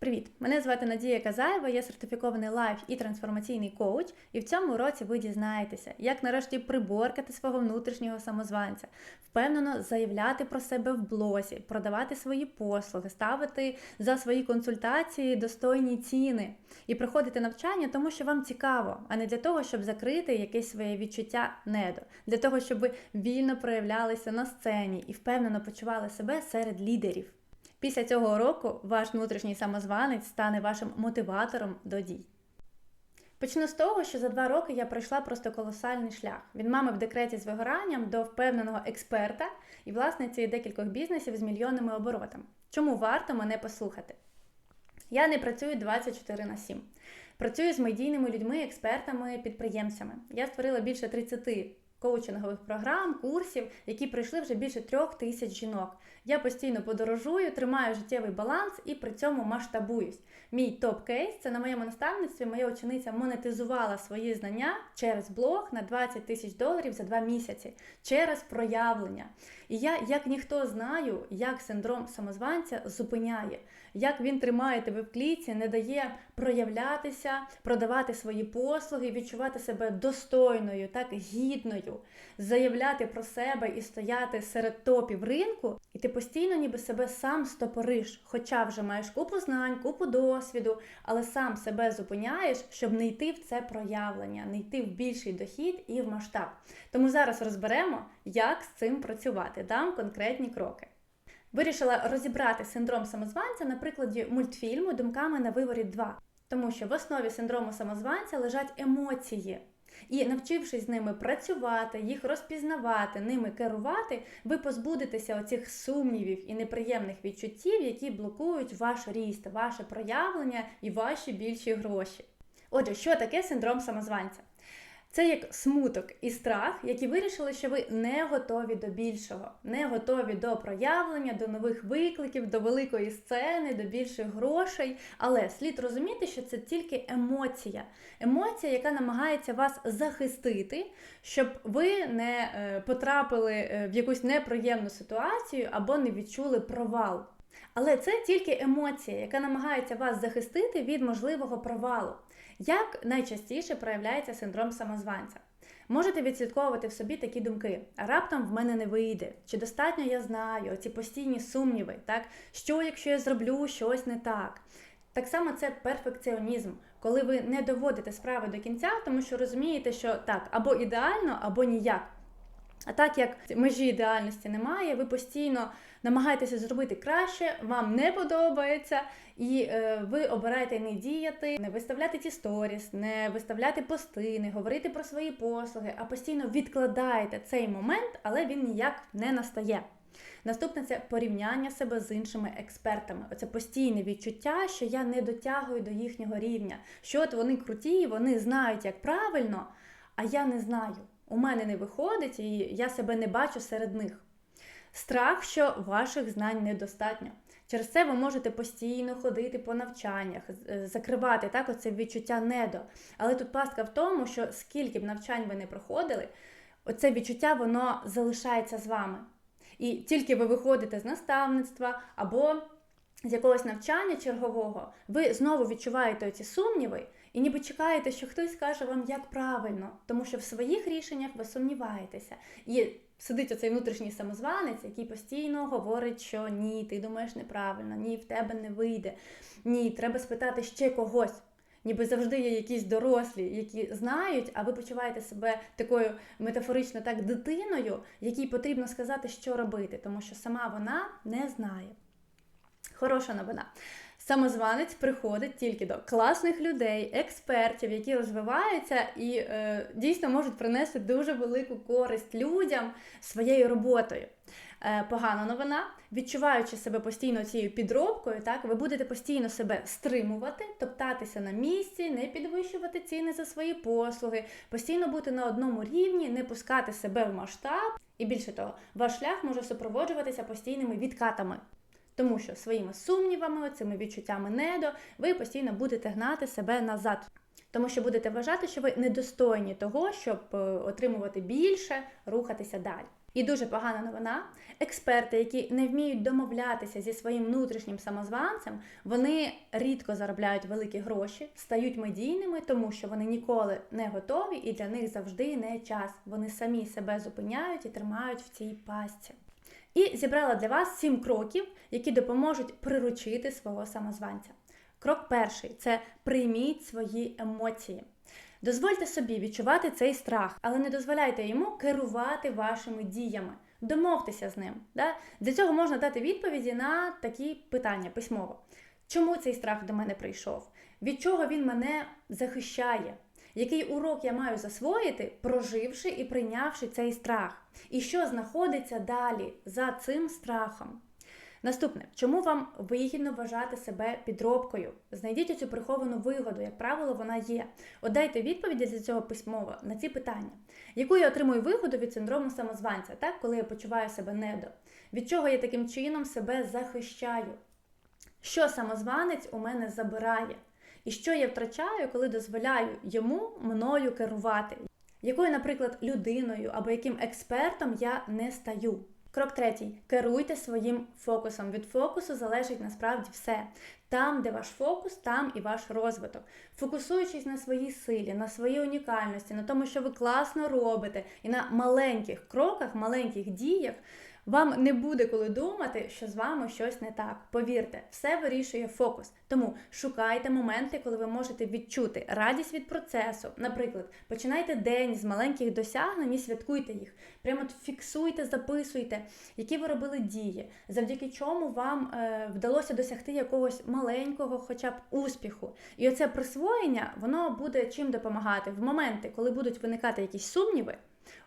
Привіт! Мене звати Надія Казаєва, я сертифікований лайф і трансформаційний коуч, і в цьому уроці ви дізнаєтеся, як нарешті приборкати свого внутрішнього самозванця, впевнено заявляти про себе в блозі, продавати свої послуги, ставити за свої консультації достойні ціни і проходити навчання, тому що вам цікаво, а не для того, щоб закрити якесь своє відчуття недо, для того, щоб ви вільно проявлялися на сцені і впевнено почували себе серед лідерів. Після цього уроку ваш внутрішній самозванець стане вашим мотиватором до дій. Почну з того, що за два роки я пройшла просто колосальний шлях від мами в декреті з вигоранням до впевненого експерта і власниці декількох бізнесів з мільйонними оборотами. Чому варто мене послухати? Я не працюю 24 на 7. Працюю з медійними людьми, експертами, підприємцями. Я створила більше 30 коучингових програм, курсів, які пройшли вже більше трьох тисяч жінок. Я постійно подорожую, тримаю життєвий баланс і при цьому масштабуюсь. Мій топ-кейс це на моєму наставництві. Моя учениця монетизувала свої знання через блог на 20 тисяч доларів за два місяці, через проявлення. І я, як ніхто знаю, як синдром самозванця зупиняє, як він тримає тебе в клітці, не дає проявлятися, продавати свої послуги, відчувати себе достойною, так гідною, заявляти про себе і стояти серед топів ринку, і ти постійно ніби себе сам стопориш, хоча вже маєш купу знань, купу досвіду, але сам себе зупиняєш, щоб не йти в це проявлення, не йти в більший дохід і в масштаб. Тому зараз розберемо, як з цим працювати. Дам конкретні кроки. Вирішила розібрати синдром самозванця на прикладі мультфільму Думками на виворі 2. Тому що в основі синдрому самозванця лежать емоції. І навчившись з ними працювати, їх розпізнавати, ними керувати, ви позбудетеся оцих сумнівів і неприємних відчуттів, які блокують ваш ріст, ваше проявлення і ваші більші гроші. Отже, що таке синдром самозванця? Це як смуток і страх, які вирішили, що ви не готові до більшого, не готові до проявлення, до нових викликів, до великої сцени, до більших грошей. Але слід розуміти, що це тільки емоція. Емоція, яка намагається вас захистити, щоб ви не е, потрапили е, в якусь неприємну ситуацію або не відчули провал. Але це тільки емоція, яка намагається вас захистити від можливого провалу. Як найчастіше проявляється синдром самозванця? Можете відслідковувати в собі такі думки: раптом в мене не вийде, чи достатньо я знаю, ці постійні сумніви, так? що якщо я зроблю щось не так. Так само це перфекціонізм, коли ви не доводите справи до кінця, тому що розумієте, що так, або ідеально, або ніяк. А так як межі ідеальності немає, ви постійно намагаєтеся зробити краще, вам не подобається, і е, ви обираєте не діяти, не виставляти ті сторіс, не виставляти пости, не говорити про свої послуги, а постійно відкладаєте цей момент, але він ніяк не настає. Наступне це порівняння себе з іншими експертами. Оце постійне відчуття, що я не дотягую до їхнього рівня. Що от вони круті, вони знають, як правильно, а я не знаю. У мене не виходить, і я себе не бачу серед них. Страх, що ваших знань недостатньо. Через це ви можете постійно ходити по навчаннях, е, закривати так оце відчуття недо. Але тут пастка в тому, що скільки б навчань ви не проходили, оце відчуття воно залишається з вами. І тільки ви виходите з наставництва або з якогось навчання чергового, ви знову відчуваєте ці сумніви і ніби чекаєте, що хтось скаже вам, як правильно, тому що в своїх рішеннях ви сумніваєтеся. І сидить оцей внутрішній самозванець, який постійно говорить, що ні, ти думаєш неправильно, ні, в тебе не вийде, ні, треба спитати ще когось. Ніби завжди є якісь дорослі, які знають, а ви почуваєте себе такою метафорично так дитиною, якій потрібно сказати, що робити, тому що сама вона не знає. Хороша новина. Самозванець приходить тільки до класних людей, експертів, які розвиваються і е, дійсно можуть принести дуже велику користь людям своєю роботою. Е, погана новина, відчуваючи себе постійно цією підробкою, так ви будете постійно себе стримувати, топтатися на місці, не підвищувати ціни за свої послуги, постійно бути на одному рівні, не пускати себе в масштаб. І більше того, ваш шлях може супроводжуватися постійними відкатами. Тому що своїми сумнівами, цими відчуттями недо, ви постійно будете гнати себе назад. Тому що будете вважати, що ви недостойні того, щоб е, отримувати більше, рухатися далі. І дуже погана новина. Експерти, які не вміють домовлятися зі своїм внутрішнім самозванцем, вони рідко заробляють великі гроші, стають медійними, тому що вони ніколи не готові і для них завжди не час. Вони самі себе зупиняють і тримають в цій пастці. І зібрала для вас сім кроків, які допоможуть приручити свого самозванця. Крок перший це прийміть свої емоції. Дозвольте собі відчувати цей страх, але не дозволяйте йому керувати вашими діями. Домовтеся з ним. Да? Для цього можна дати відповіді на такі питання письмово. Чому цей страх до мене прийшов? Від чого він мене захищає? Який урок я маю засвоїти, проживши і прийнявши цей страх? І що знаходиться далі за цим страхом? Наступне, чому вам вигідно вважати себе підробкою? Знайдіть цю приховану вигоду, як правило, вона є. От дайте відповіді для цього письмово на ці питання. Яку я отримую вигоду від синдрому самозванця, так, коли я почуваю себе недо? Від чого я таким чином себе захищаю? Що самозванець у мене забирає? І що я втрачаю, коли дозволяю йому мною керувати? Якою, наприклад, людиною або яким експертом я не стаю? Крок третій. Керуйте своїм фокусом. Від фокусу залежить насправді все. Там, де ваш фокус, там і ваш розвиток. Фокусуючись на своїй силі, на своїй унікальності, на тому, що ви класно робите, і на маленьких кроках, маленьких діях, вам не буде коли думати, що з вами щось не так. Повірте, все вирішує фокус. Тому шукайте моменти, коли ви можете відчути радість від процесу. Наприклад, починайте день з маленьких досягнень і святкуйте їх. Прямо фіксуйте, записуйте, які ви робили дії, завдяки чому вам е, вдалося досягти якогось маленького, хоча б успіху. І оце присвоєння, воно буде чим допомагати в моменти, коли будуть виникати якісь сумніви.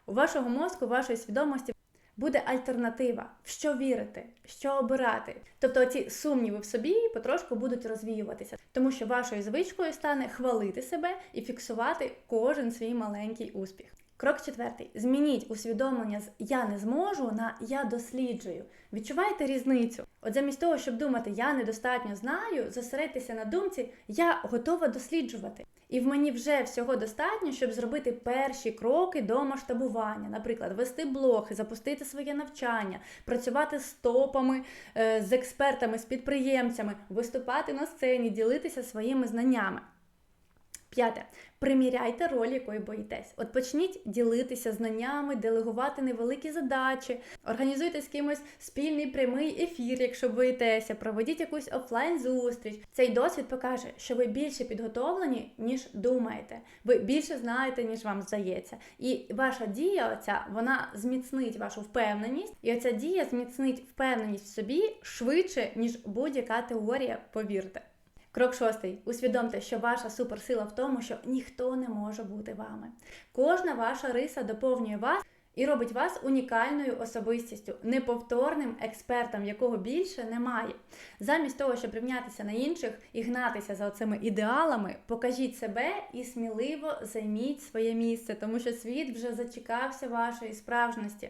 У вашого мозку, вашої свідомості буде альтернатива, в що вірити, що обирати. Тобто ці сумніви в собі потрошку будуть розвіюватися, тому що вашою звичкою стане хвалити себе і фіксувати кожен свій маленький успіх. Крок четвертий. Змініть усвідомлення з я не зможу на я досліджую. Відчуваєте різницю? От замість того, щоб думати я недостатньо знаю, зосередьтеся на думці Я готова досліджувати. І в мені вже всього достатньо, щоб зробити перші кроки до масштабування. Наприклад, вести блог, запустити своє навчання, працювати з топами, е, з експертами, з підприємцями, виступати на сцені, ділитися своїми знаннями. П'яте. Приміряйте роль, якої боїтесь. От почніть ділитися знаннями, делегувати невеликі задачі, організуйте з кимось спільний прямий ефір, якщо боїтеся, проведіть якусь офлайн-зустріч. Цей досвід покаже, що ви більше підготовлені, ніж думаєте. Ви більше знаєте, ніж вам здається. І ваша дія, оця, вона зміцнить вашу впевненість, і оця дія зміцнить впевненість в собі швидше, ніж будь-яка теорія, повірте. Крок шостий. Усвідомте, що ваша суперсила в тому, що ніхто не може бути вами. Кожна ваша риса доповнює вас і робить вас унікальною особистістю, неповторним експертом, якого більше немає. Замість того, щоб рівнятися на інших і гнатися за цими ідеалами, покажіть себе і сміливо займіть своє місце, тому що світ вже зачекався вашої справжності.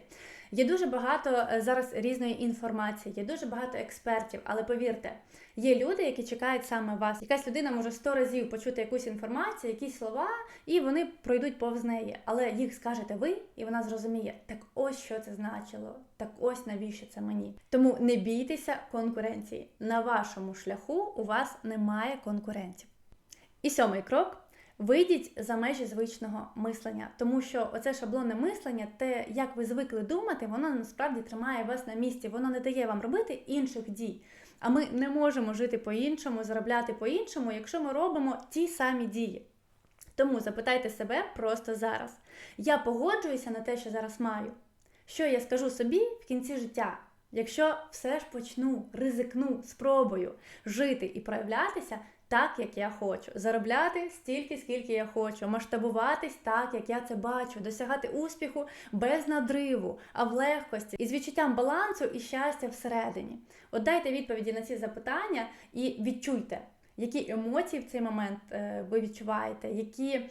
Є дуже багато е, зараз різної інформації, є дуже багато експертів, але повірте, є люди, які чекають саме вас. Якась людина може сто разів почути якусь інформацію, якісь слова, і вони пройдуть повз неї. Але їх скажете ви, і вона зрозуміє, так ось що це значило, так ось навіщо це мені. Тому не бійтеся конкуренції. На вашому шляху у вас немає конкурентів. І сьомий крок. Вийдіть за межі звичного мислення, тому що оце шаблонне мислення, те, як ви звикли думати, воно насправді тримає вас на місці, воно не дає вам робити інших дій. А ми не можемо жити по-іншому, заробляти по-іншому, якщо ми робимо ті самі дії. Тому запитайте себе просто зараз. Я погоджуюся на те, що зараз маю. Що я скажу собі в кінці життя? Якщо все ж почну, ризикну, спробую жити і проявлятися так, як я хочу, заробляти стільки, скільки я хочу, масштабуватись так, як я це бачу, досягати успіху без надриву, а в легкості і з відчуттям балансу і щастя всередині. От дайте відповіді на ці запитання і відчуйте, які емоції в цей момент е, ви відчуваєте, які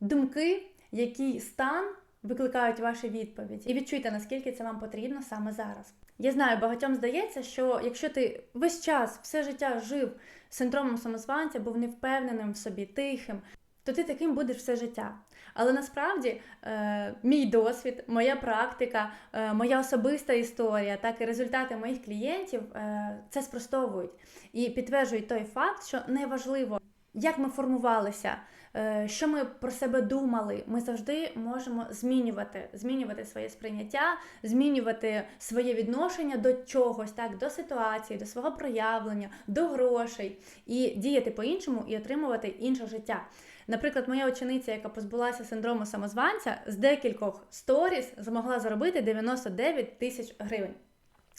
думки, який стан. Викликають ваші відповіді і відчуйте, наскільки це вам потрібно саме зараз. Я знаю, багатьом здається, що якщо ти весь час, все життя жив синдромом самозванця, був невпевненим в собі, тихим, то ти таким будеш все життя. Але насправді е, мій досвід, моя практика, е, моя особиста історія, так і результати моїх клієнтів е, це спростовують і підтверджують той факт, що неважливо, як ми формувалися, е, що ми про себе думали, ми завжди можемо змінювати, змінювати своє сприйняття, змінювати своє відношення до чогось, так, до ситуації, до свого проявлення, до грошей і діяти по-іншому і отримувати інше життя. Наприклад, моя учениця, яка позбулася синдрому самозванця, з декількох сторіс змогла заробити 99 тисяч гривень.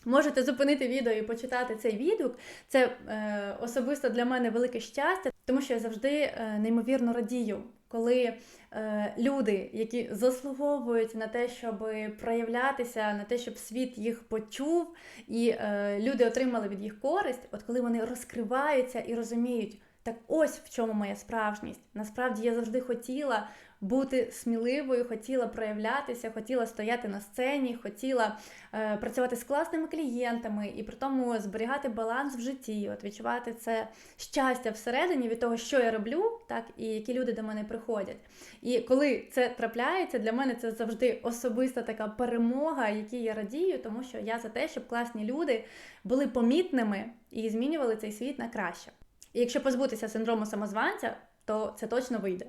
Можете зупинити відео і почитати цей відгук. Це е, особисто для мене велике щастя, тому що я завжди е, неймовірно радію, коли е, люди, які заслуговують на те, щоб проявлятися, на те, щоб світ їх почув, і е, люди отримали від їх користь, от коли вони розкриваються і розуміють. Так ось в чому моя справжність. Насправді я завжди хотіла бути сміливою, хотіла проявлятися, хотіла стояти на сцені, хотіла е, працювати з класними клієнтами і при тому зберігати баланс в житті, от відчувати це щастя всередині від того, що я роблю, так і які люди до мене приходять. І коли це трапляється, для мене це завжди особиста така перемога, якій я радію, тому що я за те, щоб класні люди були помітними і змінювали цей світ на краще. І якщо позбутися синдрому самозванця, то це точно вийде.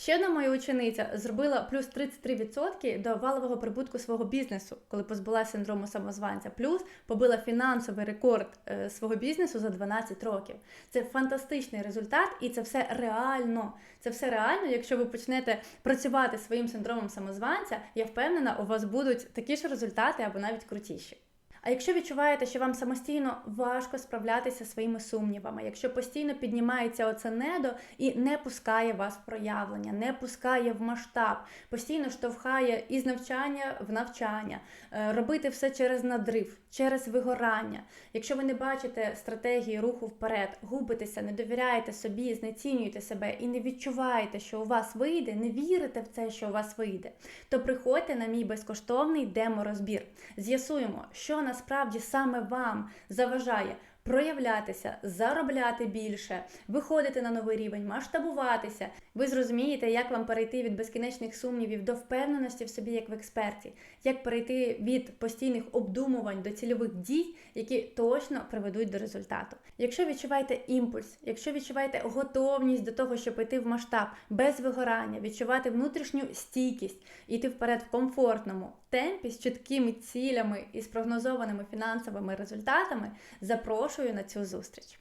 Ще одна моя учениця зробила плюс 33% до валового прибутку свого бізнесу, коли позбулася синдрому самозванця, плюс побила фінансовий рекорд е, свого бізнесу за 12 років. Це фантастичний результат, і це все реально. Це все реально. Якщо ви почнете працювати своїм синдромом самозванця, я впевнена, у вас будуть такі ж результати або навіть крутіші. А якщо відчуваєте, що вам самостійно важко справлятися своїми сумнівами, якщо постійно піднімається оце недо і не пускає вас в проявлення, не пускає в масштаб, постійно штовхає із навчання в навчання, е, робити все через надрив, через вигорання. Якщо ви не бачите стратегії руху вперед, губитеся, не довіряєте собі, знецінюєте себе і не відчуваєте, що у вас вийде, не вірите в це, що у вас вийде, то приходьте на мій безкоштовний деморозбір. З'ясуємо, що насправді саме вам заважає проявлятися, заробляти більше, виходити на новий рівень, масштабуватися. Ви зрозумієте, як вам перейти від безкінечних сумнівів до впевненості в собі як в експерті, як перейти від постійних обдумувань до цільових дій, які точно приведуть до результату. Якщо відчуваєте імпульс, якщо відчуваєте готовність до того, щоб йти в масштаб без вигорання, відчувати внутрішню стійкість, йти вперед в комфортному темпі з чіткими цілями і з прогнозованими фінансовими результатами, запрошую на цю зустріч.